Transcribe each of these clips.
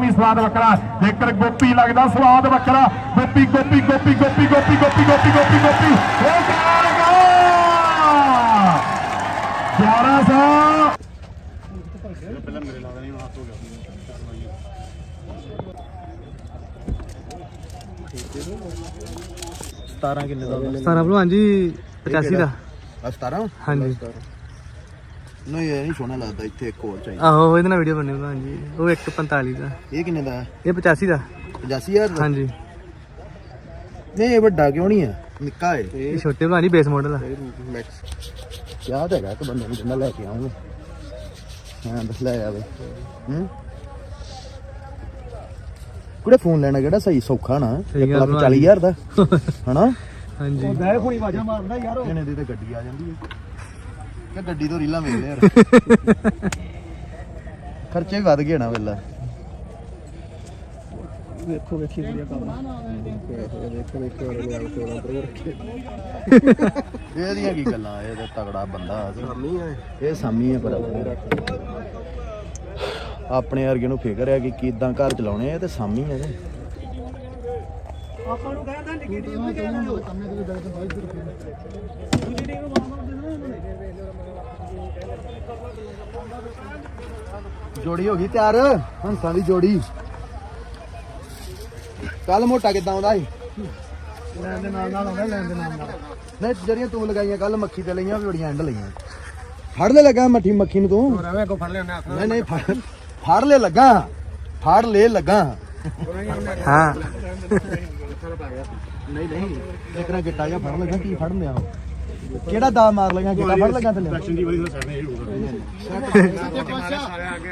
ਵੀ ਸਵਾਦ ਵੱਖਰਾ। ਜੇਕਰ ਗੋਪੀ ਲੱਗਦਾ ਸਵਾਦ ਵੱਖਰਾ। ਗੋਪੀ ਗੋਪੀ ਗੋਪੀ ਗੋਪੀ ਗੋਪੀ ਗੋਪੀ ਗੋਪੀ ਗੋਪੀ ਗੋਪੀ। ਉਹ ਕਾਰ ਗਾ! 1100 17 ਕਿੰਨੇ ਦਾ 17 ਭਲਵਾਨ ਜੀ 85 ਦਾ। ਆ 17 ਹਾਂਜੀ। ਨਹੀਂ ਇਹ ਨਹੀਂ ਸੋਹਣਾ ਲੱਗਦਾ ਇੱਥੇ ਇੱਕ ਹੋਰ ਚਾਹੀਦਾ। ਆਹੋ ਇਹਦੇ ਨਾਲ ਵੀਡੀਓ ਬਣਨੀ ਭਲਵਾਨ ਜੀ ਉਹ 145 ਦਾ। ਇਹ ਕਿੰਨੇ ਦਾ? ਹੈ ਇਹ 85 ਦਾ। 85000 ਦਾ? ਹਾਂਜੀ। ਨਹੀਂ ਇਹ ਵੱਡਾ ਕਿਉਂ ਨਹੀਂ ਹੈ ਨਿੱਕਾ ਹੈ ਇਹ ਛੋਟੇ ਜੀ ਬੇਸ ਮਾਡਲ ਆ। ਮੈਕਸ ਯਾਦ ਹੈਗਾ ਕਿ ਬੰਦੇ ਨੂੰ ਜਿੰਨਾ ਲੈ ਕੇ ਆਉਂਗੇ। ਹਾਂ ਬਸ ਲੈ ਆਵੇ। ਹੂੰ? ਕੁੜੇ ਫੋਨ ਲੈਣਾ ਕਿਹੜਾ ਸਹੀ ਸੌਖਾ ਨਾ? ਸਹੀ ਇੱਕ ਗੱਲ ਲੱਖ ਬਣਾ ਚਾਲੀ ਹਜ਼ਾਰ ਦਾ। ਹਨਾ? ਹਾਂਜੀ। ਬੈ ਖੁਣੀ ਵਾਜਾ ਮਾਰਦਾ ਯਾਰ ਇਹਨੇ ਦੀ ਤੇ ਗੱਡੀ ਆ ਜਾਂਦੀ ਹੈ ਕਿ ਗੱਡੀ ਤੋਂ ਰੀਲਾਂ ਮਿਲਦੇ ਯਾਰ। ਖਰਚੇ ਵੀ ਵੱਧ ਗਏ ਨਾ ਵੇਲਾ ਵੇਖੋ ਵੇਖੀ ਵਧੀਆ ਕੰਮ। ਵੇਖੋ ਵੇਖੋ ਵਾਲੇ ਕੋਲਾ ਪਰ ਰੱਖੇ ਇਹਦੀਆਂ ਕੀ ਗੱਲਾਂ ਇਹ ਤਾਂ ਤਗੜਾ ਬੰਦਾ ਸਾਮੀ ਹੈ ਇਹ। ਸਾਮੀ ਹੈ ਪਰ ਆਪਣੇ ਵਰਗੇ ਨੂੰ ਫਿਕਰ ਹੈ ਕਿ ਕਿਦਾਂ ਘਰ ਚਲਾਉਣੇ ਆ ਤੇ ਸਾਮੀ ਹੈ ਇਹਦੇ ਆਪਾਂ ਨੂੰ ਕਹਿੰਦਾ ਨਿੱਕੀ ਟੀਮ ਨੂੰ ਕਹਿੰਦਾ ਸਾਹਮਣੇ ਤੇ ਦਰਦ ਬਾਈ ਤੇ ਰੱਖੀ ਦੂਜੀ ਟੀਮ ਨੂੰ ਮਾਮਾ ਦੇ ਦੇਣਾ ਜੋੜੀ ਹੋ ਗਈ ਤਿਆਰ ਹੰਸਾਂ ਦੀ ਜੋੜੀ। ਕੱਲ ਮੋਟਾ ਕਿੱਦਾਂ ਆਉਂਦਾ ਸੀ? ਲੈਣ ਦੇ ਨਾਲ ਨਾਲ ਆਉਂਦਾ ਲੈਣ ਦੇ ਨਾਲ ਨਾਲ। ਨਹੀਂ ਜਿਹੜੀਆਂ ਤੂੰ ਲਗਾਈਆਂ ਕੱਲ ਮੱਖੀ ਤੇ ਲਈਆਂ ਵੀ ਬੜੀਆਂ ਐਂਡ ਲਈਆਂ। ਫੜ ਲੈ ਲੱਗਾ ਮੱਠੀ ਮੱਖੀ ਨੂੰ ਤੂੰ। ਕੋ ਫੜ ਨਹੀਂ ਨਹੀਂ ਫੜ ਫੜ ਲੈ ਲੱਗਾ ਫੜ ਲੈ ਲੱਗਾ। ਹਾਂ। ਨਹੀਂ ਨਹੀਂ ਇੱਕ ਨਾ ਗਿੱਟਾ ਜਿਹਾ ਫੜ ਲੱਗਾ ਕੀ ਫੜਨ ਦਿਆ ਕਿਹੜਾ ਦਾ ਮਾਰ ਲਗਾ ਗਿੱਟਾ ਫੜ ਲੱਗਾ ਥੱਲੇ?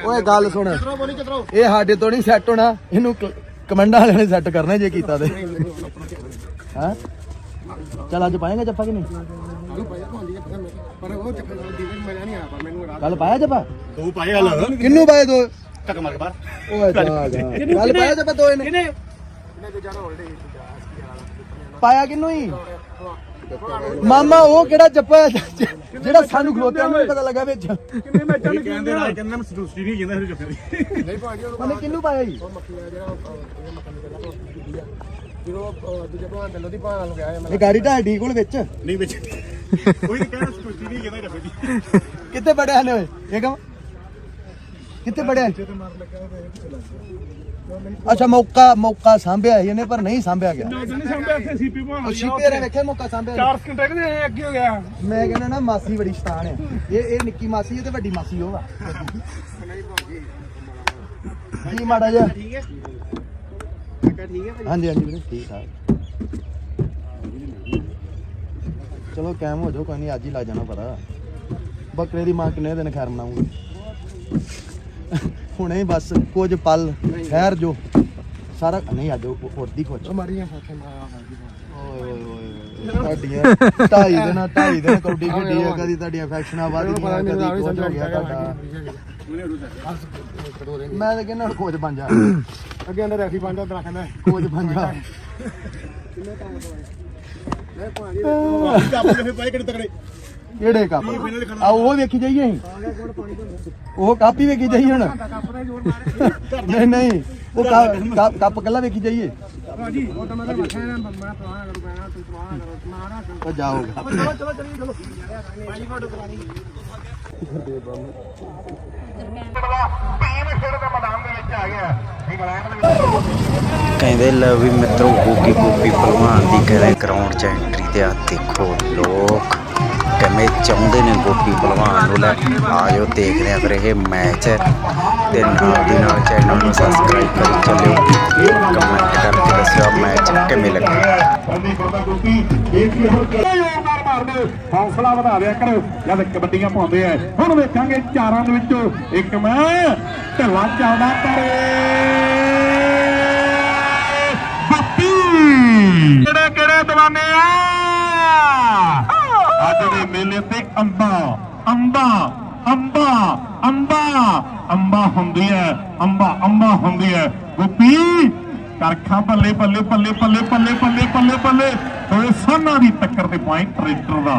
ਓਏ ਗੱਲ ਸੁਣ। ਇਹ ਸਾਡੇ ਤੋਂ ਨਹੀਂ ਸੈੱਟ ਹੋਣਾ। ਇਹਨੂੰ ਕਮੈਂਡਾਂ ਵਾਲਿਆਂ ਨੇ ਸੈੱਟ ਕਰਨਾ ਜੇ ਕੀਤਾ ਤੇ। ਹਾਂ? ਚੱਲ ਅੱਜ ਪਾਏਗਾ ਜੱਫਾ ਕਿ ਨਹੀਂ? ਕੱਲ ਪਾਇਆ ਜੱਫਾ ਤੂੰ ਪਾਏ ਹਲ ਕਿੰਨੂੰ ਪਾਏ ਦੋ ਟੱਕ ਮਾਰ ਕੇ ਬਾਹਰ। ਓਏ ਜਾ ਜਾ ਕੱਲ ਪਾਇਆ ਜੱਫਾ ਦੋ ਇਹਨੇ। ਪਾਇਆ ਕਿੰਨੂੰ ਹੀ? ਮਾਮਾ ਉਹ ਕਿਹੜਾ ਹੈ? ਜਿਹੜਾ ਸਾਨੂੰ ਖਲੋਤਿਆਂ ਨੂੰ ਨੀ ਪਤਾ ਲੱਗਾ ਵਿੱਚ। ਕਹਿੰਦੇ ਰਾਜ ਕਹਿੰਦੇ ਮੈਂ ਸਟੂਸਟੀ ਨਹੀਂ ਕਹਿੰਦਾ ਫਿਰ ਜੱਫੇ ਦੀ। ਉਹਨੇ ਕਿੰਨੂੰ ਪਾਇਆ ਜੀ? ਇਹ ਗਾੜੀ ਢਾਡੀ ਕੋਲ ਵਿੱਚ। ਨਹੀਂ ਵਿੱਚ। ਕੋਈ ਨਹੀਂ ਕਹਿੰਦਾ ਸਟੂਸਟੀ ਨਹੀਂ ਕਹਿੰਦਾ ਜੱਫੇ ਦੀ। ਕਿੱਥੇ ਬੜਿਆ ਨੇ ਓਏ? ਇਹ ਕਮ ਕਿੱਥੇ ਬੜਿਆ ਅੱਛਾ ਮੌਕਾ ਮੌਕਾ ਸਾਂਭਿਆ ਸੀ ਇਹਨੇ ਪਰ ਨਹੀਂ ਸਾਂਭਿਆ ਗਿਆ। ਨਹੀਂ ਸਾਹਮਣੇ ਇੱਥੇ ਸੀਪੀ ਭਾਣ ਉਹ ਸ਼ੀਪੇ ਰੇ ਵੇਖੇ ਮੌਕਾ ਸਾਂਭਿਆ ਨੀ। 4 ਸਕਿੰਟ ਕਹਿੰਦੇ ਅੱਗੇ ਹੋ ਗਿਆ। ਮੈਂ ਕਹਿੰਦਾ ਨਾ ਮਾਸੀ ਬੜੀ ਸ਼ਤਾਨ ਹੈ। ਇਹ ਇਹ ਨਿੱਕੀ ਮਾਸੀ ਹੈ ਤੇ ਵੱਡੀ ਮਾਸੀ ਉਹ ਆ। ਕੀ ਮਾੜਾ ਜਿਹਾ। ਠੀਕ ਹੈ ਹਾਂਜੀ ਹਾਂਜੀ ਵੀਰੇ ਠੀਕ ਠਾਕ ਚਲੋ ਕਾਇਮ ਹੋ ਜਾਓ ਕੋਈ ਨਹੀਂ ਅੱਜ ਹੀ ਲੱਗ ਜਾਣਾ ਪਤਾ। ਬੱਕਰੇ ਦੀ ਮਾਂ ਕਿੰਨੇ ਦਿਨ ਖੈਰ ਮਨਾਉਂਗੀ ਹੁਣੇ ਹੀ ਬਸ ਕੁਝ ਪਲ ਠਹਿਰ ਜੋ। ਸਾਰਾ ਨਹੀਂ ਅੱਜ ਉੜਦੀ ਕੁਝ। ਮਾਰੀਆਂ ਓਏ ਓਏ ਓਏ ਤੁਹਾਡੀਆਂ ਢਾਈ ਦਿਨ ਢਾਈ ਦਿਨ ਕੌਡੀ ਖੇਡੀ ਹੈ। ਕਦੀ ਤੁਹਾਡੀਆਂ ਫੈਕਸ਼ਨਾਂ ਵੱਧ ਗਈਆਂ ਕਦੀ ਕੁਝ ਹੋ ਗਿਆ ਤੁਹਾਡਾ। ਮੈਂ ਤਾਂ ਕਹਿੰਦਾ ਕੋਚ ਬਣ ਜਾ। ਅੱਗੇ ਅੰਦਰ ਰੈਫੀ ਬੰਦਾ ਤਰਾ ਕਹਿੰਦਾ ਕੋਚ ਬਣ ਜਾ। ਤਕੜੇ? ਕਿਹੜੇ ਕੱਪ? ਆ ਉਹ ਵੇਖੀ ਜਾਈਏ ਅਸੀਂ। ਉਹ ਕੱਪ ਹੀ ਵੇਖੀ ਜਾਈਏ ਹੁਣ। ਨਹੀਂ ਨਹੀਂ ਉਹ ਕੱਪ- ਕੱਪ ਕੱਲਾ ਵੇਖੀ ਜਾਈਏ। ਭਾਜੀ ਉਹ ਤਾਂ ਮੈਂ ਰੱਖਿਆ ਨਾ ਮੈਂ ਪਲਾਨ ਕਰੂ ਪੈਣਾ ਤੂੰ ਪਲਾਨ ਕਰੋ ਮਾਰਾ ਉਹ ਜਾਓਗਾ ਚਲੋ ਚਲੋ ਚਲੀ ਚਲੋ। ਟੀਮ ਖੇਡ ਦੇ ਮੈਦਾਨ ਦੇ ਵਿੱਚ ਆ ਗਿਆ ਇੰਗਲੈਂਡ ਦੇ ਵਿੱਚ ਕਹਿੰਦੇ ਲੈ ਵੀ ਮਿੱਤਰੋ ਗੋਗੀ ਗੋਪੀ ਭਲਵਾਨ ਦੀ ਕਰੇ ਗਰਾਊਂਡ ਚ ਐਂਟਰੀ ਤੇ ਆ ਦੇਖੋ ਲੋਕ। ਕਿਵੇਂ ਚਾਹੁੰਦੇ ਨੇ ਗੋਪੀ ਭਲਵਾਨ ਨੂੰ ਲੈ ਆਜੋ ਦੇਖਦੇ ਆ ਫਿਰ ਇਹ ਮੈਚ ਤੇ ਨਾਲ ਦੀ ਨਾਲ ਚੈਨਲ ਨੂੰ ਸਬਸਕ੍ਰਾਈਬ ਕਰੀ ਚੱਲਿਓ। ਕਮੈਂਟ ਕਰਕੇ ਦੱਸਿਓ ਮੈਚ ਕਿਵੇਂ ਲੱਗਾ। ਹੁਣ ਮਾਰਦੇ ਹੌਸਲਾ ਵਧਾ ਦਿਆ ਕਰੋ। ਜਦ ਕਬੱਡੀਆਂ ਪਾਉਂਦੇ ਆ, ਹੁਣ ਵੇਖਾਂਗੇ ਚਾਰਾਂ ਦੇ ਵਿੱਚੋਂ ਇੱਕ ਮੈਂ ਢੱਲਾ ਚੱਲਦਾ ਕਰੇ ਗੋਪੀ ਕਿਹੜੇ ਕਿਹੜੇ ਦਵਾਨੇ ਆ? ਅੱਜ ਦੇ ਮੇਲੇ ਤੇ ਅੰਬਾ ਅੰਬਾ ਅੰਬਾ ਅੰਬਾ ਅੰਬਾ ਹੁੰਦੀ ਹੈ, ਅੰਬਾ ਅੰਬਾ ਹੁੰਦੀ ਹੈ। ਗੋਪੀ ਕਰਖਾਂ ਬੱਲੇ ਬੱਲੇ ਬੱਲੇ ਬੱਲੇ ਬੱਲੇ ਬੱਲੇ ਬੱਲੇ ਬੱਲੇ ਦੋਏ ਸਾਨਾਂ ਦੀ ਟੱਕਰ ਤੇ ਪੁਆਇੰਟ ਟਰੈਕਟਰ ਦਾ।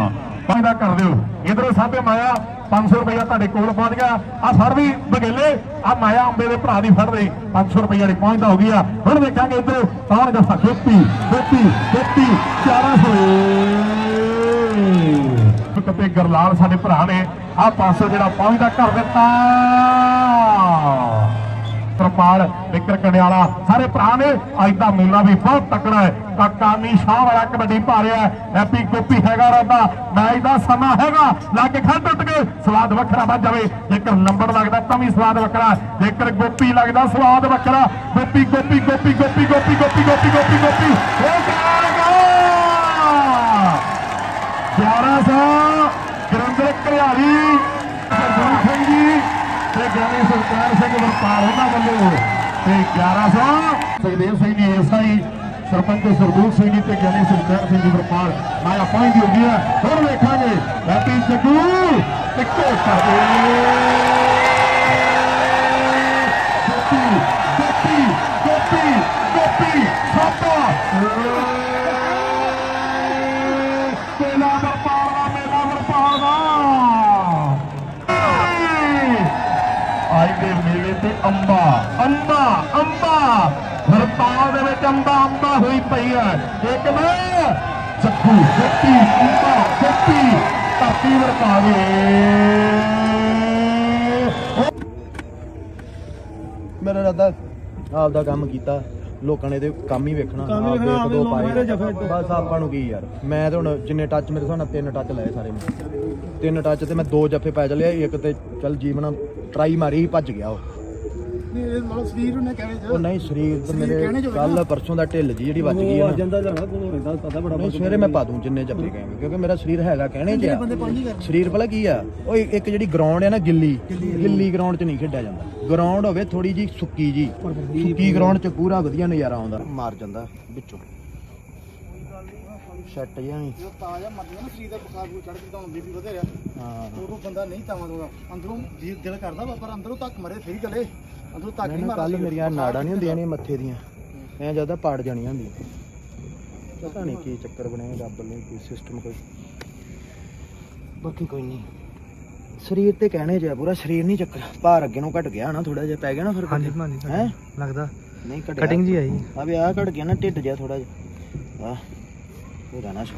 ਫਾਇਦਾ ਕਰ ਦਿਓ। ਇਧਰੋਂ ਸਾਹਮਣੇ ਮਾਇਆ 500 ਰੁਪਇਆ ਤੁਹਾਡੇ ਕੋਲ ਪਹੁੰਚ ਗਿਆ। ਆ ਫੜ ਵੀ ਬਗੇਲੇ ਆ ਮਾਇਆ ਅੰਬੇ ਦੇ ਭਰਾ ਦੀ ਫੜ ਲਈ 500 ਰੁਪਇਆ ਦੀ ਪਹੁੰਚਦਾ ਹੋ ਗਿਆ ਹੁਣ ਦੇਖਾਂਗੇ ਇੱਧਰ, ਕੌਣ ਦੱਸਾ ਗੋਪੀ ਗੋਪੀ ਗੋਪੀ 400 ਕਿਤੇ ਗਰਲਾਲ ਸਾਡੇ ਭਰਾ ਨੇ ਆ ਪਾਸੋਂ ਜਿਹੜਾ ਪਹੁੰਚਦਾ ਕਰ ਦਿੱਤਾ। ਤਰਪਾਲ ਵਿਕਰ ਕੰਡਿਆਲਾ, ਸਾਰੇ ਭਰਾ ਨੇ ਅੱਜ ਦਾ ਮੇਲਾ ਵੀ ਬਹੁਤ ਤਕੜਾ ਹੈ। ਕਾਕਾ ਸ਼ਾਹ ਵਾਲਾ ਕਬੱਡੀ ਪਾ ਹੈਪੀ ਗੋਪੀ ਹੈਗਾ ਰਾਦਾ ਮੈਚ ਦਾ ਸਮਾਂ ਹੈਗਾ। ਲੱਗ ਕੇ ਖੜ ਟੁੱਟ ਕੇ ਸਵਾਦ ਵੱਖਰਾ ਵੱਜ ਜਾਵੇ। ਜੇਕਰ ਲੰਬੜ ਲੱਗਦਾ ਤਾਂ ਵੀ ਸਵਾਦ ਵੱਖਰਾ। ਜੇਕਰ ਗੋਪੀ ਲੱਗਦਾ ਸਵਾਦ ਵੱਖਰਾ। ਗੋਪੀ ਗੋਪੀ ਗੋਪੀ ਗੋਪੀ ਗੋਪੀ ਗੋਪੀ ਗੋਪੀ ਗੋਪੀ ਗੋਪੀ ਉਹ ਕਰਾਂਗਾ 1100 ਗੁਰਿੰਦਰ ਘਰਿਆਲੀ ਸਰਦਾਰ ਸਿੰਘ ਜੀ ਤੇ ਗਿਆਨੀ ਸਰਕਾਰ ਸਿੰਘ ਵਰਪਾਲ ਉਹਨਾਂ ਵੱਲੋਂ ਤੇ 1100 ਸੁਖਦੇਵ ਸਿੰਘ ਜੀ ਐਸਆਈ ਸਰਪੰਚ ਸਰਦੂਲ ਸਿੰਘ ਜੀ ਤੇ ਗਿਆਨੀ ਸਰਕਾਰ ਸਿੰਘ ਜੀ ਵਰਪਾਲ ਮਾਇਆ ਪਹੁੰਚਦੀ ਹੋ ਗਈ ਹੈ ਹੁਣ ਵੇਖਾਂਗੇ ਹੈਪੀ ਜੱਗੂ ਟਿੱਕੋ ਕਰਦੇ ਅੰਬਾ ਅੰਬਾ ਅੰਬਾ। ਵਰਪਾਲ ਦੇ ਵਿੱਚ ਅੰਬਾ ਅੰਬਾ ਹੋਈ ਪਈ ਹੈ। ਇੱਕ ਮੈਂ ਜੱਗੂ ਜੱਟੀ ਅੰਬਾ ਜੱਟੀ ਧਰਤੀ ਵਰਪਾਵੇ। ਮੇਰਾ ਰਾਦਾ ਆਪਦਾ ਕੰਮ ਕੀਤਾ। ਲੋਕਾਂ ਨੇ ਤੇ ਕੰਮ ਹੀ ਵੇਖਣਾ। ਕੰਮ ਵੇਖਣਾ, ਇੱਕ ਦੋ ਦੇ ਪਾਏ ਜਫੇ- ਬਸ ਆਪਾਂ ਨੂੰ ਕੀ ਯਾਰ ਮੈਂ ਤੇ ਹੁਣ ਜਿੰਨੇ ਟੱਚ ਮੇਰੇ ਨਾਲ ਤਿੰਨ ਟੱਚ ਲਏ ਸਾਰੇ ਮੈਂ। ਤਿੰਨ ਟੱਚ ਤੇ ਮੈਂ ਦੋ ਜੱਫੇ ਪੈ ਚਲਿਆ ਇੱਕ ਤੇ ਚੱਲ ਜੀਵਨ ਟਰਾਈ ਮਾਰੀ ਸੀ ਭੱਜ ਗਿਆ ਉਹ। ਨਹੀਂ ਇਹ ਮਤਲਬ ਸਰੀਰ ਉਹਨੇ ਕਹਿਣੇ ਉਹ ਨਹੀਂ ਸਰੀਰ ਤੇ ਮੇਰੇ ਕੱਲ। ਪਰਸੋਂ ਦਾ ਢਿੱਲ ਜੀ ਜਿਹੜੀ ਵੱਜ ਗਈ ਹੈ ਨਾ। ਜਾਂਦਾ ਜਾਣਾ ਕੋਲ ਰਹਿੰਦਾ ਪਤਾ ਬੜਾ ਨਹੀਂ ਸਵੇਰੇ ਮੈਂ ਪਾ ਦੂੰ ਜਿੰਨੇ ਜੱਫੇ ਗਏ ਕਿਉਂਕਿ ਮੇਰਾ ਸਰੀਰ ਹੈਗਾ ਕਹਿਣੇ ਚ ਸਰੀਰ ਭਲਾ ਕੀ ਆ ਉਹ ਇੱਕ ਇੱਕ ਜਿਹੜੀ ਗਰਾਊਂਡ ਹੈ ਨਾ ਗਿੱਲੀ ਗਿੱਲੀ ਗਰਾਊਂਡ 'ਚ ਨਹੀਂ ਖੇਡਿਆ ਜਾਂਦਾ। ਗਰਾਊਂਡ ਹੋਵੇ ਥੋੜੀ ਜੀ ਸੁੱਕੀ ਜੀ ਸੁੱਕੀ ਗਰਾਊਂਡ 'ਚ ਪੂਰਾ ਵਧੀਆ ਨਜ਼ਾਰਾ ਆਉਂਦਾ। ਮਾਰ ਜਾਂਦਾ ਵਿੱਚੋਂ। ਛੱਟ ਜਾਣੀ। ਜੋ ਤਾਜ਼ਾ ਮਰਦੀ ਨਾ ਸਰੀਰ ਦਾ ਬੁਖਾਰ ਬੂ ਚੜ ਕੇ ਤਾਂ ਬੀਪੀ ਵਧੇ ਰਿਹਾ ਹਾਂ। ਉਦੋਂ ਬੰਦਾ ਨਹੀਂ ਤਾਵਾਂ ਦੋਗਾ ਅੰਦਰੋਂ ਜੀ ਦਿਲ ਕਰਦਾ ਵਾ, ਪਰ ਅੰਦਰੋਂ ਤੱਕ ਮਰੇ ਸਹੀ ਗਲੇ ਅੰਦਰੋਂ ਤੱਕ ਨਹੀਂ ਮੈਨੂੰ ਕੱਲ ਮੇਰੀਆਂ ਨਾੜਾਂ ਨਹੀਂ ਹੁੰਦੀਆਂ ਨੇ ਮੱਥੇ ਦੀਆਂ। ਐ ਜ਼ਿਆਦਾ ਪਾੜ ਜਾਣੀਆਂ ਹੁੰਦੀਆਂ। ਪਤਾ ਨਹੀਂ ਕੀ ਚੱਕਰ ਬਣਿਆ ਰੱਬ ਨੇ ਕੀ ਸਿਸਟਮ ਕੋਈ। ਬਾਕੀ ਕੋਈ ਨਹੀਂ। ਸਰੀਰ ਤੇ ਕਹਿਣੇ ਜਿਆ ਪੂਰਾ ਸਰੀਰ ਨਹੀਂ ਚੱਕਰ ਭਾਰ ਅੱਗੇ ਨੂੰ ਘਟ ਗਿਆ ਨਾ ਥੋੜਾ ਜਿਹਾ ਪੈ ਗਿਆ ਨਾ ਫਿਰ ਹਾਂਜੀ, ਹਾਂਜੀ, ਹੈ? ਲੱਗਦਾ। ਨਹੀਂ ਕਟਿੰਗ ਜੀ ਆਈ। ਆ ਵੀ ਆ ਘਟ ਗਿਆ ਨਾ ਢਿੱਡ ਜਿਹਾ ਥੋੜਾ ਜਿਹਾ। ਆ ਹੋ ਜਾਣਾ ਸ਼ਾ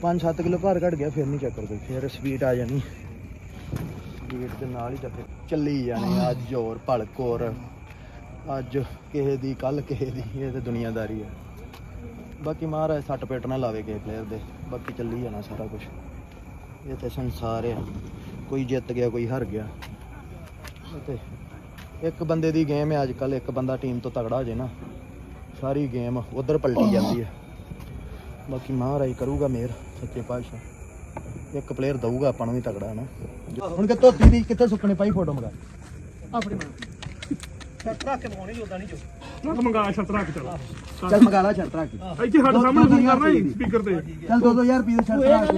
5-7 ਕਿਲੋ ਭਾਰ ਘਟ ਗਿਆ, ਫਿਰ ਨਹੀਂ ਚੱਕਰ ਕੋਈ, ਫਿਰ ਸਪੀਡ ਆ ਜਾਣੀ। ਸਪੀਡ ਦੇ ਨਾਲ ਹੀ ਚੱਕਰ ਚੱਲੀ ਜਾਣੇ ਅੱਜ ਹੋਰ, ਭਲਕ ਹੋਰ। ਅੱਜ ਕਿਸੇ ਦੀ ਕੱਲ ਕਿਸੇ ਦੀ, ਇਹ ਤੇ ਦੁਨੀਆਦਾਰੀ ਹੈ ਬਾਕੀ ਮਹਾਰਾਜ ਸੱਟ ਪੇਟ ਨਾ ਲਾਵੇ ਕਿਸੇ ਪਲੇਅਰ ਦੇ, ਬਾਕੀ ਚੱਲੀ ਜਾਣਾ ਸਾਰਾ ਕੁਝ ਇਹ ਤੇ ਸੰਸਾਰ ਆ। ਕੋਈ ਜਿੱਤ ਗਿਆ, ਕੋਈ ਹਾਰ ਗਿਆ। ਤੇ ਇੱਕ ਬੰਦੇ ਦੀ ਗੇਮ ਹੈ ਅੱਜ ਕੱਲ ਇੱਕ ਬੰਦਾ ਟੀਮ ਤੋਂ ਤਗੜਾ ਹੋ ਜੇ ਨਾ, ਸਾਰੀ ਗੇਮ ਉਧਰ ਪਲਟੀ ਜਾਂਦੀ ਹੈ ਬਾਕੀ ਮਹਾਰਾਜ ਕਰੂਗਾ ਮਿਹਰ ਸੱਚੇ ਪਾਤਸ਼ਾਹ। ਇੱਕ ਪਲੇਅਰ ਦਊਗਾ ਆਪਾਂ ਨੂੰ ਵੀ ਤਗੜਾ ਨਾ ਹੁਣ ਕਿ ਧੋਤੀ ਦੀ ਕਿੱਥੇ ਸੁੱਕਣੇ ਪਾਈ ਫੋਟੋ ਮਗਾ? ਆਪਣੀ ਮਾਂ ਰੱਖ ਕੇ ਪਾਉਣੀ ਉਦਾਂ ਨਹੀਂ ਜੋ? ਮੰਗਾ ਛੱਤ ਰੱਖ ਚਲ ਚੱਲ ਮਗਾ ਲਾ ਸ਼ਰਟ ਰੱਖ ਕੇ। ਇੱਥੇ ਸਾਡੇ ਸਾਹਮਣੇ ਫੋਨ ਕਰਨਾ ਹੀ ਸਪੀਕਰ ਤੇ। ਚੱਲ 2000 ਰੁਪਏ ਦੀ ਸ਼ਰਟ ਰੱਖ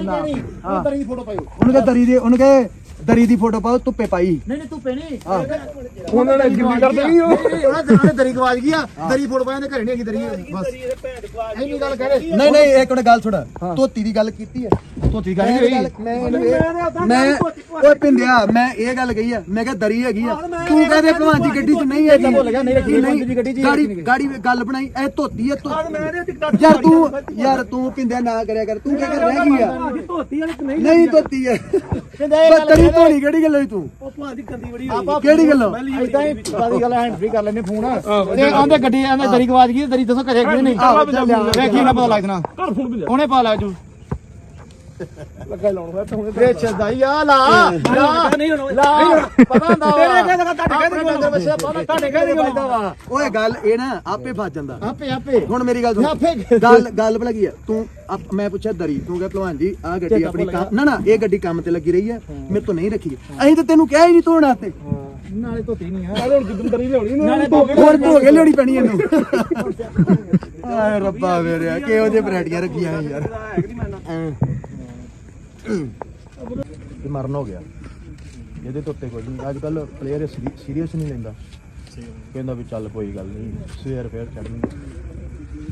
ਉਹ ਤਰੀ ਫੋਟੋ ਪਾਇਓ। ਉਹਨੂੰ ਕਹ ਦਰੀ ਦੀ ਉਹਨੂੰ ਕਹ ਦਰੀ ਦੀ ਫੋਟੋ ਪਾਓ ਧੁੱਪੇ ਪਾਈ। ਨਹੀਂ ਨਹੀਂ ਤੂੰ ਪੈਣੀ ਹਾਂ। ਉਹਨਾਂ ਨੇ ਗਿੱਲੀ ਕਰ ਦੇਣੀ ਉਹ। ਉਹਨਾਂ ਦੇ ਨਾਲ ਦਰੀ ਗਵਾਜ ਗਈ ਆ। ਦਰੀ ਫੋਟੋ ਪਾਇਆ ਨੇ ਘਰੇ ਨਹੀਂ ਹੈਗੀ ਦਰੀ ਬਸ। ਇੰਨੀ ਗੱਲ ਕਹਿ ਰਹੇ। ਨਹੀਂ ਨਹੀਂ ਇੱਕ ਮਿੰਟ ਗੱਲ ਸੁਣ। ਧੋਤੀ ਦੀ ਗੱਲ ਕੀਤੀ ਹੈ। ਧੋਤੀ ਮੈਂ ਇਹ ਗੱਲ- ਮੈਂ ਇਹਨੂੰ ਇਹ- ਮੈਂ ਓਏ ਪਿੰਦਿਆ ਮੈਂ ਇਹ ਗੱਲ ਕਹੀ ਆ ਮੈਂ ਕਿਹਾ ਦਰੀ ਹੈਗੀ ਆ। ਤੂੰ ਕਹਦੇ ਭਲਵਾਨ ਦੀ ਗੱਡੀ 'ਚ ਨਹੀਂ ਹੈਗੀ। ਭੁੱਲ ਗਿਆ, ਨਹੀਂ ਰੱਖੀ, ਦੀ ਗੱਡੀ 'ਚ ਗਾੜੀ ਗਾੜੀ ਗੱਲ ਬਣਾਈ ਇਹ ਧੋਤੀ ਹੈ ਧੋਤੀ। ਯਾਰ ਤੂੰ ਯਾਰ ਤੂੰ ਪਿੰਦਿਆ ਨਾ ਕਰਿਆ ਕਰ ਤੂੰ ਕਿਹ ਕਰ ਰਹਿ ਗਈ ਆ? ਧੋਤੀ ਵਾਲੀ ਨਹੀਂ ਨਹੀਂ ਧੋਤੀ ਹੈ ਤੇਰੀ ਧੋਣੀ ਕਿਹੜੀ ਗੱਲ ਹੋਈ ਤੂੰ? ਉਹ ਭਾਂ ਦੀ ਕੰਦੀ ਬੜੀ ਕਿਹੜੀ ਗੱਲੋਂ? ਇਦਾਂ ਹੀ ਬਾਦੀ ਗੱਲ ਹੈਂਡ ਫ੍ਰੀ ਕਰ ਲੈਨੇ ਫੋਨ। ਤੇ ਆਂਦੇ ਗੱਡੀ ਆਂਦੇ ਦਰੀ ਗਵਾਜ ਗਈ ਦਰੀ ਦੱਸੋ ਘਰੇ ਕਿ ਨਹੀਂ। ਵੇਖੀ ਨਾ ਪਤਾ ਲੱਗ ਜਾਣਾ। ਉਹਨੇ ਪਾ ਲਿਆ ਜੂ। ਲੱਗਾ ਲਾਉਣ ਫਿਰ ਤੂੰ ਤੇ ਛਦਾਈ ਆ ਲਾ ਲਾ ਲਾ ਪਤਾ ਹੁੰਦਾ ਤੇਰੇ ਕਹਿੰਦਾ ਤੁਹਾਡੇ ਕਹਿੰਦੇ ਡੰਗਰ ਵਸਿਆ ਪਤਾ ਤੁਹਾਡੇ ਕਹਿੰਦੇ ਕਹਿੰਦਾ ਵਾ। ਓਏ ਗੱਲ ਇਹ ਨਾ ਆਪੇ ਫਸ ਜਾਂਦਾ। ਆਪੇ ਆਪੇ। ਹੁਣ ਮੇਰੀ ਗੱਲ ਆਪੇ ਸੁਣ ਗੱਲ ਗੱਲ ਭਲਾ ਕੀ ਆ? ਤੂੰ ਆਪ- ਮੈਂ ਪੁੱਛਿਆ ਦਰੀ ਤੂੰ ਕਹੇ ਭਲਵਾਨ ਜੀ ਆ ਗੱਡੀ ਆਪਣੀ ਕੰਮ- ਨਾ ਨਾ ਇਹ ਗੱਡੀ ਕੰਮ ਤੇ ਲੱਗੀ ਰਹੀ ਹੈ। ਮੇਰੇ ਤੋਂ ਨਹੀਂ ਰੱਖੀ ਅਸੀਂ ਤਾਂ ਤੈਨੂੰ ਕਿਹਾ ਹੀ ਨਹੀਂ ਧੋਣ ਵਾਸਤੇ। ਨਾਲੇ ਧੋਤੀ ਨਹੀਂ ਆ। ਹੁਣ ਜਿੱਦੂ ਦਰੀ ਲਿਆਉਣੀ ਨਾਲੇ ਧੋ ਕੇ ਹੋਰ ਧੋ ਕੇ ਲਿਆਉਣੀ ਪੈਣੀ ਇਹਨੂੰ ਆਏ ਰੱਬਾ ਮੇਰਿਆ ਕਿਹੋ ਜਿਹੇ ਵੈਰਾਈਟੀਆਂ ਰੱਖੀਆਂ ਯਾਰ। ਇਹ ਮਰਨ ਹੋ ਗਿਆ। ਇਹਦੇ ਤੋਂ ਉੱਤੇ ਕੁਝ ਨਹੀਂ। ਅੱਜ ਕੱਲ ਪਲੇਅਰ ਸੀਰੀਅਸ ਨਹੀਂ ਲੈਂਦਾ। ਕਹਿੰਦਾ ਵੀ ਚੱਲ ਕੋਈ ਗੱਲ ਨਹੀਂ। ਸਵੇਰ ਫੇਰ ਚੜਨੀ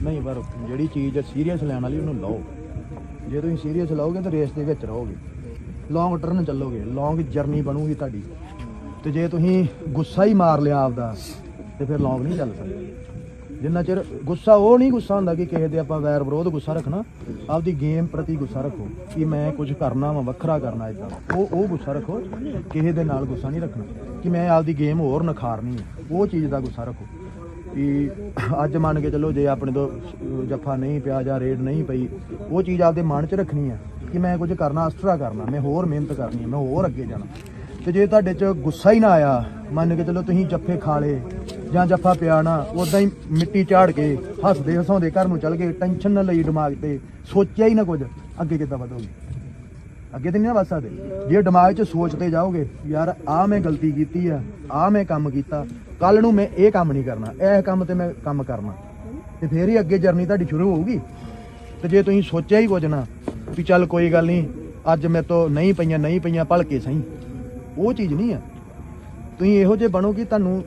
ਨਹੀਂ, ਪਰ ਜਿਹੜੀ ਚੀਜ਼ ਸੀਰੀਅਸ ਲੈਣ ਵਾਲੀ, ਉਹਨੂੰ ਲਓ। ਜੇ ਤੁਸੀਂ ਸੀਰੀਅਸ ਲਓਗੇ, ਤਾਂ ਰੇਸ ਦੇ ਵਿੱਚ ਰਹੋਗੇ। ਲੌਂਗ ਟਰਨ ਚੱਲੋਗੇ। ਲੌਂਗ ਜਰਨੀ ਬਣੂਗੀ ਤੁਹਾਡੀ। ਤੇ ਜੇ ਤੁਸੀਂ ਗੁੱਸਾ ਹੀ ਮਾਰ ਲਿਆ ਆਪਦਾ, ਤੇ ਫਿਰ ਲੌਂਗ ਨਹੀਂ ਚੱਲ ਸਕਦੇ। ਜਿੰਨਾ ਚਿਰ ਗੁੱਸਾ ਉਹ ਨਹੀਂ ਗੁੱਸਾ ਹੁੰਦਾ ਕਿ ਕਿਸੇ ਦੇ ਆਪਾਂ ਵੈਰ ਵਿਰੋਧ ਗੁੱਸਾ ਰੱਖਣਾ, ਆਪਦੀ ਗੇਮ ਪ੍ਰਤੀ ਗੁੱਸਾ ਰੱਖੋ ਕਿ ਮੈਂ ਕੁਝ ਕਰਨਾ ਵਾ, ਵੱਖਰਾ ਕਰਨਾ ਇਦਾਂ ਉਹ ਉਹ ਗੁੱਸਾ ਰੱਖੋ, ਕਿਸੇ ਦੇ ਨਾਲ ਗੁੱਸਾ ਨਹੀਂ ਰੱਖਣਾ। ਕਿ ਮੈਂ ਆਪਦੀ ਗੇਮ ਹੋਰ ਨਿਖਾਰਨੀ ਹੈ ਉਹ ਚੀਜ਼ ਦਾ ਗੁੱਸਾ ਰੱਖੋ। ਕਿ ਅੱਜ ਮੰਨ ਕੇ ਚੱਲੋ ਜੇ ਆਪਣੇ ਤੋਂ ਜੱਫਾ ਨਹੀਂ ਪਿਆ ਜਾਂ ਰੇਡ ਨਹੀਂ ਪਈ, ਉਹ ਚੀਜ਼ ਆਪਦੇ ਮਨ 'ਚ ਰੱਖਣੀ ਹੈ ਕਿ ਮੈਂ ਕੁਝ ਕਰਨਾ ਅਸਟਰਾ ਕਰਨਾ, ਮੈਂ ਹੋਰ ਮਿਹਨਤ ਕਰਨੀ ਹੈ ਮੈਂ ਹੋਰ ਅੱਗੇ ਜਾਣਾ। ਤੇ ਜੇ ਤੁਹਾਡੇ 'ਚ ਗੁੱਸਾ ਹੀ ਨਾ ਆਇਆ, ਮੰਨ ਕੇ ਚੱਲੋ ਤੁਸੀਂ ਜੱਫੇ ਖਾ ਲਏ ਜਾਂ ਜੱਫਾ ਪਿਆ ਨਾ ਉਦਾਂ ਹੀ ਮਿੱਟੀ ਝਾੜ ਕੇ ਹੱਸਦੇ ਹਸਾਉਂਦੇ ਘਰ ਨੂੰ ਚੱਲ ਗਏ ਟੈਨਸ਼ਨ ਨਾ ਲਈ ਦਿਮਾਗ ਤੇ, ਸੋਚਿਆ ਹੀ ਨਾ ਕੁਝ, ਅੱਗੇ ਕਿੱਦਾਂ ਵਧੋਗੇ? ਅੱਗੇ ਤੇ ਨਹੀਂ ਨਾ ਵੱਧ ਸਕਦੇ। ਜੇ ਦਿਮਾਗ 'ਚ ਸੋਚਦੇ ਜਾਓਗੇ, ਯਾਰ ਆਹ ਮੈਂ ਗਲਤੀ ਕੀਤੀ ਆ, ਆਹ ਮੈਂ ਕੰਮ ਕੀਤਾ ਕੱਲ ਨੂੰ ਮੈਂ ਇਹ ਕੰਮ ਨਹੀਂ ਕਰਨਾ, ਇਹ ਕੰਮ ਤੇ ਮੈਂ ਕੰਮ ਕਰਨਾ। ਤੇ ਫੇਰ ਹੀ ਅੱਗੇ ਜਰਨੀ ਤੁਹਾਡੀ ਸ਼ੁਰੂ ਹੋਊਗੀ। ਤੇ ਜੇ ਤੁਸੀਂ ਸੋਚਿਆ ਹੀ ਕੁਝ ਨਾ, ਵੀ ਚੱਲ ਕੋਈ ਗੱਲ ਨਹੀਂ, ਅੱਜ ਮੇਰੇ ਤੋਂ ਨਹੀਂ ਪਈਆਂ ਨਹੀਂ ਪਈਆਂ, ਭਲਕੇ ਸਹੀ। ਉਹ ਚੀਜ਼ ਨਹੀਂ ਆ। ਤੁਸੀਂ ਇਹੋ ਜਿਹੇ ਬਣੋ ਕਿ ਤੁਹਾਨੂੰ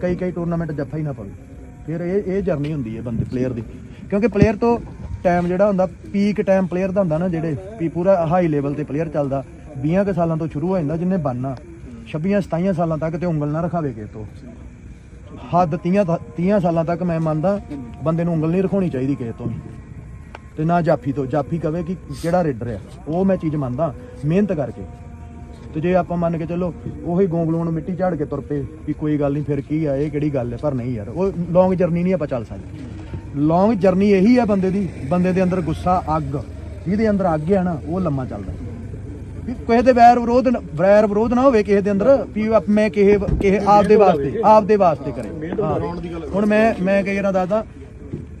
ਕਈ ਕਈ ਟੂਰਨਾਮੈਂਟ ਜੱਫਾ ਹੀ ਨਾ ਪਵੇ। ਫਿਰ ਇਹ ਇਹ ਜਰਨੀ ਹੁੰਦੀ ਹੈ ਬੰਦੇ ਪਲੇਅਰ ਦੀ। ਕਿਉਂਕਿ ਪਲੇਅਰ ਤੋਂ ਟਾਈਮ ਜਿਹੜਾ ਹੁੰਦਾ ਪੀਕ ਟਾਈਮ ਪਲੇਅਰ ਦਾ ਹੁੰਦਾ ਨਾ ਜਿਹੜੇ, ਵੀ ਪੂਰਾ ਹਾਈ ਲੈਵਲ ਤੇ ਪਲੇਅਰ ਚੱਲਦਾ। 20 ਕੁ ਸਾਲਾਂ ਤੋਂ ਸ਼ੁਰੂ ਹੋ ਜਾਂਦਾ ਜਿੰਨੇ ਬਣਨਾ। 26 27 ਸਾਲਾਂ ਤੱਕ ਤੇ ਉਂਗਲ ਨਾ ਰਖਾਵੇ ਕਿਸੇ ਤੋਂ। ਹੱਦ 30 ਤ- 30 ਸਾਲਾਂ ਤੱਕ ਮੈਂ ਮੰਨਦਾ, ਬੰਦੇ ਨੂੰ ਉਂਗਲ ਨਹੀਂ ਰਖਾਉਣੀ ਚਾਹੀਦੀ ਕਿਸੇ ਤੋਂ ਵੀ। ਤੇ ਨਾ ਜਾਫੀ ਤੋਂ, ਜਾਫੀ ਕਵੇ ਕਿ ਕਿਹੜਾ ਰੇਡਰ ਆ। ਉਹ ਮੈਂ ਚੀਜ਼ ਮੰਨਦਾ, ਮਿਹਨਤ ਕਰਕੇ। ਤੇ ਜੇ ਆਪਾਂ ਮੰਨ ਕੇ ਚੱਲੋ ਉਹੀ ਗੋਂਗਲੂਆਂ ਨੂੰ ਮਿੱਟੀ ਝਾੜ ਕੇ ਤੁਰ ਪਏ ਵੀ ਕੋਈ ਗੱਲ ਨਹੀਂ ਫਿਰ ਕੀ ਆ ਇਹ ਕਿਹੜੀ ਗੱਲ ਹੈ? ਪਰ ਨਹੀਂ ਯਾਰ ਉਹ ਲੌਂਗ ਜਰਨੀ ਨਹੀਂ ਆਪਾਂ ਚੱਲ ਸਕਦੇ। ਲੌਂਗ ਜਰਨੀ ਇਹੀ ਆ ਬੰਦੇ ਦੀ ਬੰਦੇ ਦੇ ਅੰਦਰ ਗੁੱਸਾ ਅੱਗ। ਜਿਹਦੇ ਅੰਦਰ ਅੱਗ ਆ ਨਾ ਉਹ ਲੰਮਾ ਚੱਲਦਾ ਵੀ ਕਿਸੇ ਦੇ ਵੈਰ ਵਿਰੋਧ ਵੈਰ ਵਿਰੋਧ ਨਾ ਹੋਵੇ ਕਿਸੇ ਦੇ ਅੰਦਰ ਵੀ ਮੈਂ ਕਿਸੇ ਕਿਸੇ ਆਪ ਦੇ ਵਾਸਤੇ ਆਪ ਦੇ ਵਾਸਤੇ ਕਰੇ। ਹਾਂ। ਹੁਣ ਮੈਂ ਮੈਂ ਕਈ ਵਾਰ ਦੱਸਦਾ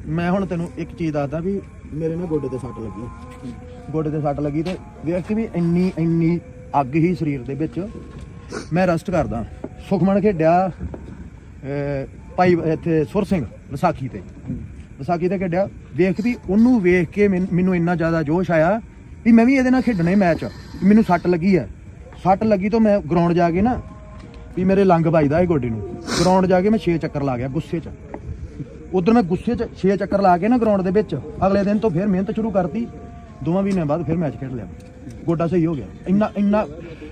ਮੈਂ ਹੁਣ ਤੈਨੂੰ ਇੱਕ ਚੀਜ਼ ਦੱਸਦਾ ਵੀ ਮੇਰੇ ਨਾ ਗੋਡੇ ਤੇ ਸੱਟ ਲੱਗੀ। ਗੋਡੇ ਤੇ ਸੱਟ ਲੱਗੀ ਤੇ ਵੇਖ ਕੇ ਵੀ ਇੰਨੀ ਇੰਨੀ ਅੱਗ ਹੀ ਸਰੀਰ ਦੇ ਵਿੱਚ ਮੈਂ ਰੈਸਟ ਕਰਦਾ। ਸੁਖਮਨ ਖੇਡਿਆ ਭਾਈ, ਇੱਥੇ ਸੁਰ ਸਿੰਘ ਵਿਸਾਖੀ ਤੇ। ਵਿਸਾਖੀ ਤੇ ਖੇਡਿਆ। ਵੇਖ ਵੀ ਉਹਨੂੰ ਵੇਖ ਕੇ ਮੈਨ- ਮੈਨੂੰ ਇੰਨਾ ਜ਼ਿਆਦਾ ਜੋਸ਼ ਆਇਆ ਵੀ ਮੈਂ ਵੀ ਇਹਦੇ ਨਾਲ ਖੇਡਣੇ ਮੈਚ। ਮੈਨੂੰ ਸੱਟ ਲੱਗੀ ਹੈ ਸੱਟ ਲੱਗੀ ਤੋਂ ਮੈਂ ਗਰਾਊਂਡ ਜਾ ਕੇ ਨਾ ਵੀ ਮੇਰੇ ਲੰਗ ਵੱਜਦਾ ਇਹ ਗੋਡੇ ਨੂੰ। ਗਰਾਊਂਡ ਜਾ ਕੇ ਮੈਂ 6 ਚੱਕਰ ਲਾ ਗਿਆ ਗੁੱਸੇ 'ਚ। ਉਧਰ ਮੈਂ ਗੁੱਸੇ 'ਚ 6 ਚੱਕਰ ਲਾ ਕੇ ਨਾ ਗਰਾਊਂਡ ਦੇ ਵਿੱਚ। ਅਗਲੇ ਦਿਨ ਤੋਂ ਫਿਰ ਮਿਹਨਤ ਸ਼ੁਰੂ ਕਰਤੀ। ਦੋਵਾਂ ਮਹੀਨਿਆਂ ਬਾਅਦ ਫਿਰ ਮੈਚ ਖੇਡ ਲਿਆ। ਗੋਡਾ ਸਹੀ ਹੋ ਗਿਆ। ਇੰਨਾ ਇੰਨਾ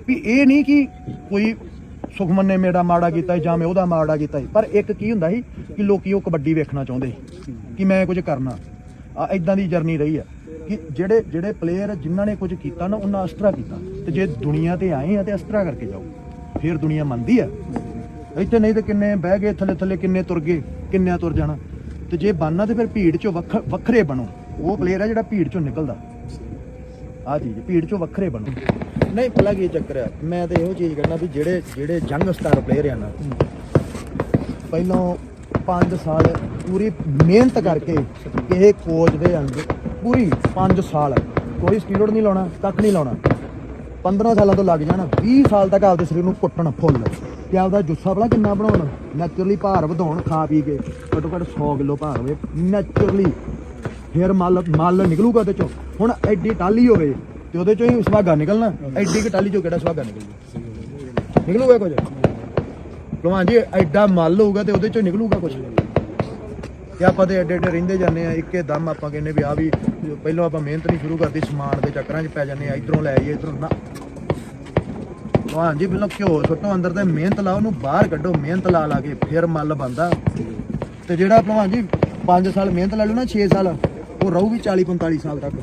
ਵੀ ਇਹ ਨਹੀਂ ਕਿ ਕੋਈ ਸੁਖਮਨ ਨੇ ਮੇਰਾ ਮਾੜਾ ਕੀਤਾ ਜਾਂ ਮੈਂ ਉਹਦਾ ਮਾੜਾ ਕੀਤਾ ਪਰ ਇੱਕ ਕੀ ਹੁੰਦਾ ਸੀ ਕਿ ਲੋਕੀ ਉਹ ਕਬੱਡੀ ਵੇਖਣਾ ਚਾਹੁੰਦੇ ਕਿ ਮੈਂ ਕੁਝ ਕਰਨਾ। ਆ ਇਦਾਂ ਦੀ ਜਰਨੀ ਰਹੀ ਆ ਕਿ ਜਿਹੜੇ ਜਿਹੜੇ ਪਲੇਅਰ ਜਿਨ੍ਹਾਂ ਨੇ ਕੁਝ ਕੀਤਾ ਨਾ, ਉਹਨਾਂ ਅਸਤਰਾ ਕੀਤਾ। ਤੇ ਜੇ ਦੁਨੀਆ ਤੇ ਆਏ ਆ ਤੇ ਅਸਤਰਾ ਕਰਕੇ ਜਾਓ। ਫਿਰ ਦੁਨੀਆ ਮੰਨਦੀ ਆ। ਇੱਥੇ ਨਹੀਂ ਤੇ ਕਿੰਨੇ ਬਹਿ ਗਏ, ਥੱਲੇ ਥੱਲੇ ਕਿੰਨੇ ਤੁਰ ਗਏ, ਕਿੰਨਿਆਂ ਤੁਰ ਜਾਣਾ। ਤੇ ਜੇ ਬਣਨਾ ਤੇ ਫਿਰ ਭੀੜ ਚੋਂ ਵੱਖ- ਵੱਖਰੇ ਬਣੋ। ਉਹ ਪਲੇਅਰ ਆ ਜਿਹੜਾ ਭੀੜ ਚੋਂ ਨਿਕਲਦਾ। ਆ ਚੀਜ਼, ਭੀੜ ਚੋਂ ਵੱਖਰੇ ਬਣੋ। ਨਹੀਂ ਭਲਾ ਕੀ ਚੱਕਰ ਆ? ਮੈਂ ਤਾਂ ਇਹੋ ਚੀਜ਼ ਕਹਿਣਾ ਵੀ ਜਿਹੜੇ ਜਿਹੜੇ ਜੰਗ ਸਟਾਰ ਪਲੇਅਰ ਆ ਨਾ, ਪਹਿਲਾਂ 5 ਸਾਲ ਪੂਰੀ ਮਿਹਨਤ ਕਰਕੇ ਕਿਸੇ ਕੋਚ ਦੇ ਅੰਦਰ ਪੂਰੀ 5 ਸਾਲ, ਕੋਈ ਸਟੀਰੋਇਡ ਨਹੀਂ ਲਾਉਣਾ, ਕੱਖ ਨਹੀਂ ਲਾਉਣਾ। 15 ਸਾਲਾਂ ਤੋਂ ਲੱਗ ਜਾਣਾ 20 ਸਾਲ ਤੱਕ ਆਪਦੇ ਸਰੀਰ ਨੂੰ ਕੁੱਟਣ ਫੁੱਲ। ਤੇ ਆਪਦਾ ਜੁੱਸਾ ਭਲਾ ਕਿੰਨਾ ਬਣਾਉਣ? ਨੈਚੁਰਲੀ ਭਾਰ ਵਧਾਉਣ, ਖਾ ਪੀ ਕੇ। ਘੱਟੋ ਘੱਟ 100 ਕਿਲੋ ਭਾਰ ਹੋਵੇ। ਨੈਚੁਰਲੀ ਫਿਰ ਮਲ ਮਲ ਨਿਕਲੂਗਾ ਉਹਦੇ ਚੋਂ। ਹੁਣ ਐਡੀ ਟਾਲੀ ਹੋਵੇ ਤੇ ਉਹਦੇ ਚੋਂ ਹੀ ਸੁਹਾਗਾ ਨਿਕਲਣਾ। ਐਡੀ ਕਿ ਟਾਲੀ ਚੋਂ ਕਿਹੜਾ ਸੁਹਾਗਾ ਨਿਕਲੂਗਾ? ਨਿਕਲੂਗਾ ਕੁਝ? ਭਲਵਾਨ ਜੀ, ਐਡਾ ਮੱਲ ਹੋਊਗਾ ਤੇ ਉਹਦੇ ਚੋਂ ਨਿਕਲੂਗਾ ਕੁਝ? ਕਿ ਆਪਾਂ ਤੇ ਐਡੇ ਐਡੇ ਰਹਿੰਦੇ ਜਾਂਦੇ ਆ ਇੱਕੇ ਦਮ ਆਪਾਂ ਕਹਿੰਦੇ ਵੀ ਆ ਵੀ ਪਹਿਲਾਂ ਆਪਾਂ ਮਿਹਨਤ ਨਹੀਂ ਸ਼ੁਰੂ ਕਰਦੀ, ਸਮਾਨ ਦੇ ਚੱਕਰਾਂ 'ਚ ਪੈ ਜਾਂਦੇ ਆ ਇਧਰੋਂ ਲੈ ਆਈਏ, ਇਧਰੋਂ ਨਾ। ਭਲਵਾਨ ਜੀ, ਪਹਿਲਾਂ ਘਿਓ ਸੁੱਟੋ ਅੰਦਰ ਤੇ ਮਿਹਨਤ ਲਾਓ, ਉਹਨੂੰ ਬਾਹਰ ਕੱਢੋ, ਮਿਹਨਤ ਲਾ ਲਾ ਕੇ, ਫਿਰ ਮੱਲ ਬੰਦਾ ਤੇ ਜਿਹੜਾ ਭਲਵਾਨ ਜੀ 5 ਸਾਲ ਮਿਹਨਤ ਲਾ ਲਓ ਨਾ 6 ਸਾਲ। ਉਹ ਰਹੂ ਵੀ 40 45 ਸਾਲ ਤੱਕ।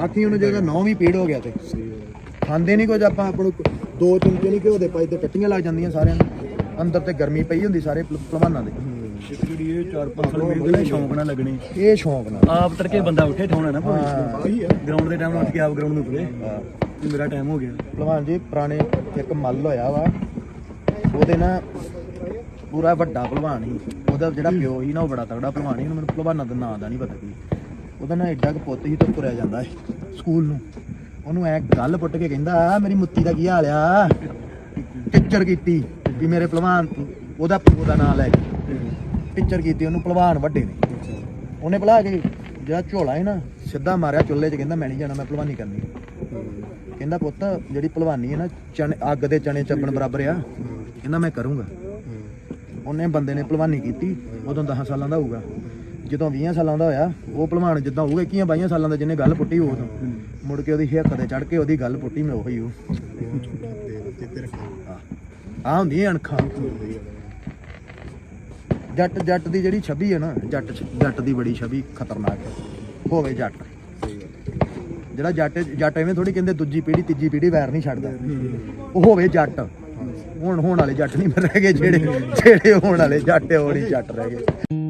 ਆਖੀ ਉਹਨੂੰ ਜਦੋਂ ਨੌ ਵੀ ਪੀੜ ਹੋ ਗਿਆ ਤੇ। ਖਾਂਦੇ ਨਹੀਂ ਕੁਝ ਆਪਾਂ ਆਪਾਂ ਨੂੰ ਦੋ ਚਮਚੇ ਨਹੀਂ ਘਿਓ ਦੇ ਪਾਈ ਤੇ ਟੱਟੀਆਂ ਲੱਗ ਜਾਂਦੀਆਂ ਸਾਰਿਆਂ ਨੂੰ। ਅੰਦਰ ਤੇ ਗਰਮੀ ਪਈ ਹੁੰਦੀ ਸਾਰੇ ਭਲ- ਭਲਵਾਨਾਂ ਦੇ। ਜਿਹੜੀ ਇਹ 4-5 ਸਾਲ ਮਿਹਨਤ ਸ਼ੌਂਕ ਨਾਲ ਲੱਗਣੀ। ਇਹ ਸ਼ੌਂਕ ਨਾਲ ਆਪ ਤੜਕੇ ਬੰਦਾ ਉੱਠੇ ਠਾਉਣਾ ਨਾ। ਭਾਈ ਗਰਾਊਂਡ ਦੇ ਟਾਈਮ ਨਾਲ ਉੱਠ ਕੇ ਆਪ ਗਰਾਊਂਡ ਨੂੰ ਤੁਰੇ ਵੀ ਮੇਰਾ ਟਾਈਮ ਹੋ ਗਿਆ। ਭਲਵਾਨ ਜੀ ਪੁਰਾਣੇ ਇੱਕ ਮੱਲ ਹੋਇਆ ਵਾ। ਉਹਦੇ ਨਾ ਪੂਰਾ ਵੱਡਾ ਭਲਵਾਨ ਸੀ। ਉਹਦਾ ਜਿਹੜਾ ਪਿਓ ਸੀ ਨਾ ਉਹ ਬੜਾ ਤਗੜਾ ਭਲਵਾਨ ਸੀ। ਮੈਨੂੰ ਭਲਵਾਨਾਂ ਦਾ ਨਾਂ ਦਾ ਨਹੀਂ ਪਤਾ ਕੀ। ਉਹਦਾ ਨਾ ਐਡਾ ਕੁ ਪੁੱਤ ਹੀ ਤੇ ਤੁਰਿਆ ਜਾਂਦਾ ਸੀ ਸਕੂਲ ਨੂੰ। ਉਹਨੂੰ ਐ ਗੱਲ ਪੁੱਟ ਕੇ ਕਹਿੰਦਾ ਮੇਰੀ ਮੁੱਤੀ ਦਾ ਕੀ ਹਾਲ ਆ? ਟਿੱਚਰ ਕੀਤੀ ਵੀ ਮੇਰੇ ਭਲਵਾਨ ਉਹਦਾ ਪਿਓ ਦਾ ਨਾਂ ਲੈ ਕੇ। ਟਿੱਚਰ ਕੀਤੀ, ਉਹਨੂੰ ਭਲਵਾਨ ਵੱਡੇ ਨੇ। ਉਹਨੇ ਭਲਾ ਕੇ ਜਿਹੜਾ ਝੋਲਾ ਹੈ ਨਾ, ਸਿੱਧਾ ਮਾਰਿਆ ਚੁੱਲ੍ਹੇ 'ਚ, ਕਹਿੰਦਾ, ਮੈਂ ਨਹੀਂ ਜਾਣਾ, ਮੈਂ ਭਲਵਾਨੀ ਕਰਨੀ ਕਹਿੰਦਾ, ਪੁੱਤ, ਜਿਹੜੀ ਭਲਵਾਨੀ ਹੈ ਨਾ, ਚਣੇ, ਅੱਗ ਦੇ ਚਣੇ ਚੱਪਣ ਬਰਾਬਰ ਆ। ਕਹਿੰਦਾ, ਮੈਂ ਕਰੂੰਗਾ। ਉਹਨੇ ਬੰਦੇ ਨੇ ਭਲਵਾਨੀ ਕੀਤੀ, ਉਦੋਂ 10 ਸਾਲਾਂ ਦਾ ਹੋਊਗਾ। ਜਦੋਂ 20 ਸਾਲਾਂ ਦਾ ਹੋਇਆ, ਉਹ ਭਲਵਾਨ ਜਿੱਦਾਂ ਹੋਊਗਾ 21 22 ਸਾਲਾਂ ਦਾ ਜਿਹਨੇ ਗੱਲ ਪੁੱਟੀ ਉਹ ਮੁੜ ਕੇ ਉਹਦੀ ਹਿੱਕ ਤੇ ਚੜ ਕੇ ਉਹਦੀ ਗੱਲ ਪੁੱਟੀ, ਮੈਂ ਉਹੀ ਉਹ ਆ ਹੁੰਦੀ ਅਣਖਾਂ। ਜੱਟ ਜੱਟ ਦੀ ਜਿਹੜੀ ਛਵੀ ਹੈ ਨਾ, ਜੱਟ ਜੱਟ ਦੀ ਬੜੀ ਛਬੀ ਖਤਰਨਾਕ ਹੈ ਹੋਵੇ ਜੱਟ। ਜਿਹੜਾ ਜੱਟ ਜੱਟ ਐਵੇਂ ਥੋੜੀ ਕਹਿੰਦੇ ਦੂਜੀ ਪੀੜੀ ਤੀਜੀ ਪੀੜੀ ਵੈਰ ਨਹੀਂ ਛੱਡਦਾ। ਉਹ ਹੋਵੇ ਜੱਟ। ਹੁਣ, ਹੋਣ ਵਾਲੇ ਜੱਟ ਨਹੀਂ ਰਹਿ ਗਏ, ਜਿਹੜੇ ਜਿਹੜੇ ਹੋਣ ਵਾਲੇ ਜੱਟ, ਉਹ ਨਹੀਂ ਜੱਟ ਰਹਿ ਗਏ।